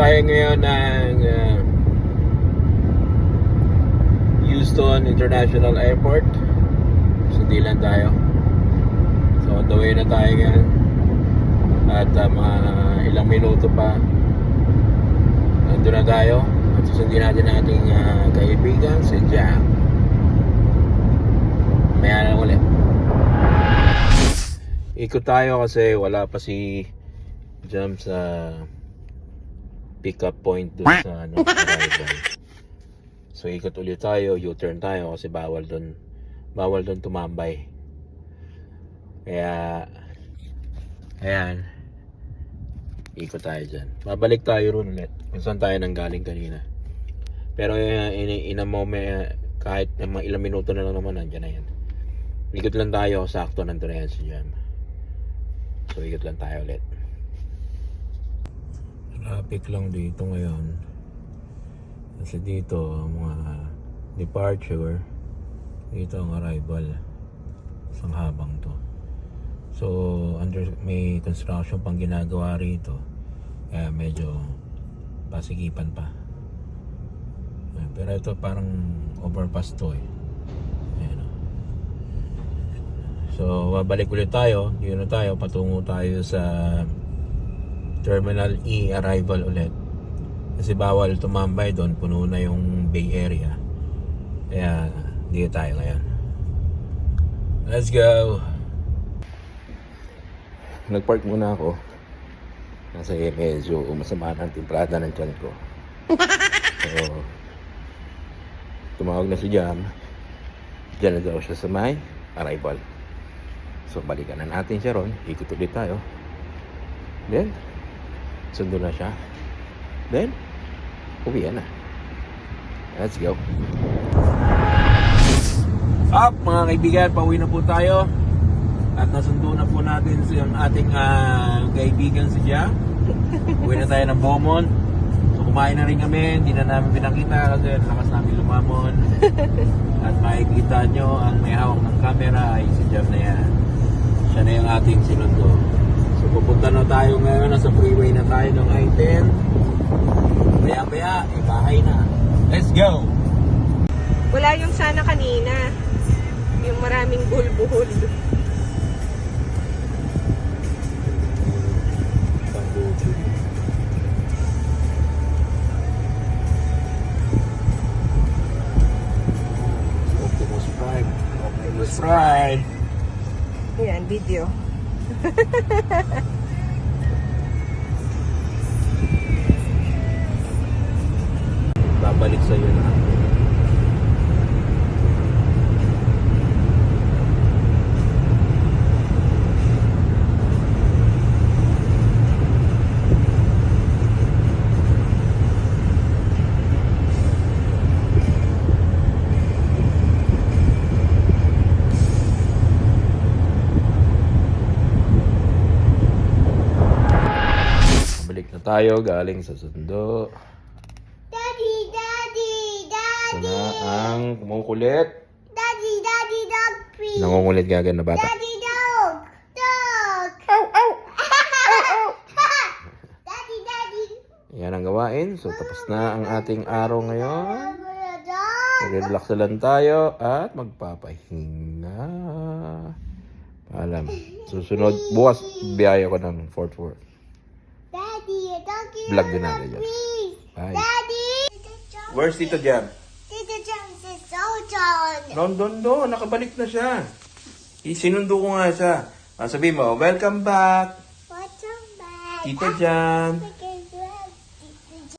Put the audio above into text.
tayo ngayon ng uh, Houston International Airport. Sundi lang tayo. So on the way na tayo ngayon. At uh, mga ilang minuto pa nandun na tayo. At susundin natin ang ating uh, kaibigan si Jam. Maya na ulit. Ikot tayo kasi wala pa si Jam sa pick up point doon sa ano, arrival. So ikot ulit tayo, U-turn tayo kasi bawal doon bawal doon tumambay. Kaya ayan. Ikot tayo dyan. Babalik tayo ron ulit. Kung saan tayo nang galing kanina. Pero uh, in, in a moment, kahit na mga ilang minuto na lang naman, nandiyan na yan. Ikot lang tayo, sakto nandun na yan si Jam. So ikot lang tayo ulit. Traffic lang dito ngayon. Kasi dito, mga departure, dito ang arrival. Isang habang to. So, under, may construction pang ginagawa rito. Kaya medyo pasigipan pa. Pero ito parang overpass to eh. Ayan. So, babalik ulit tayo. Yun na tayo. Patungo tayo sa Terminal E arrival ulit. Kasi bawal tumambay doon. Puno na yung Bay Area. Kaya, dito tayo ngayon. Let's go! Nagpark muna ako. Kasi medyo masama ng timplada ng tiyan ko. So, tumawag na si Jam. Diyan na daw siya sa may arrival. So, balikan na natin siya ron. Ikot ulit tayo. Then, sundo na siya. Then, uwi na. Let's go. Up mga kaibigan, pauwi na po tayo. At nasundo na po natin si ang ating ah, kaibigan si Jia. Uwi na tayo ng Beaumont. So kumain na rin kami, hindi na namin pinakita kasi lakas namin lumamon. At makikita nyo ang may hawak ng camera ay si Jam na yan. Siya na yung ating sinundo. Pupunta na tayo ngayon, nasa freeway na tayo ng I-10. Kaya kaya, eh bahay na. Let's go! Wala yung sana kanina. Yung maraming bulbuhol. Optimus Prime. Optimus Prime. Yan, video. Babalik sa iyo na. Na tayo galing sa sundo. Daddy, daddy, Ito daddy, na ang kumukulit. daddy, daddy, dog, please. Nangungulit gagan na bata. Daddy, dog, dog. Ow, ow! daddy, daddy. Yan ang gawain. So tapos na ang ating araw ngayon. Relax na lang tayo at magpapahinga. Paalam. Susunod, bukas biyaya ko ng Fort Worth. Vlog din natin please. Bye. Daddy. Where's Tito Jam? Tito Jones is so John. Doon, doon, doon. Nakabalik na siya. Isinundo ko nga siya. Ah, sabihin mo, welcome back, on back? Tito Jam. Tito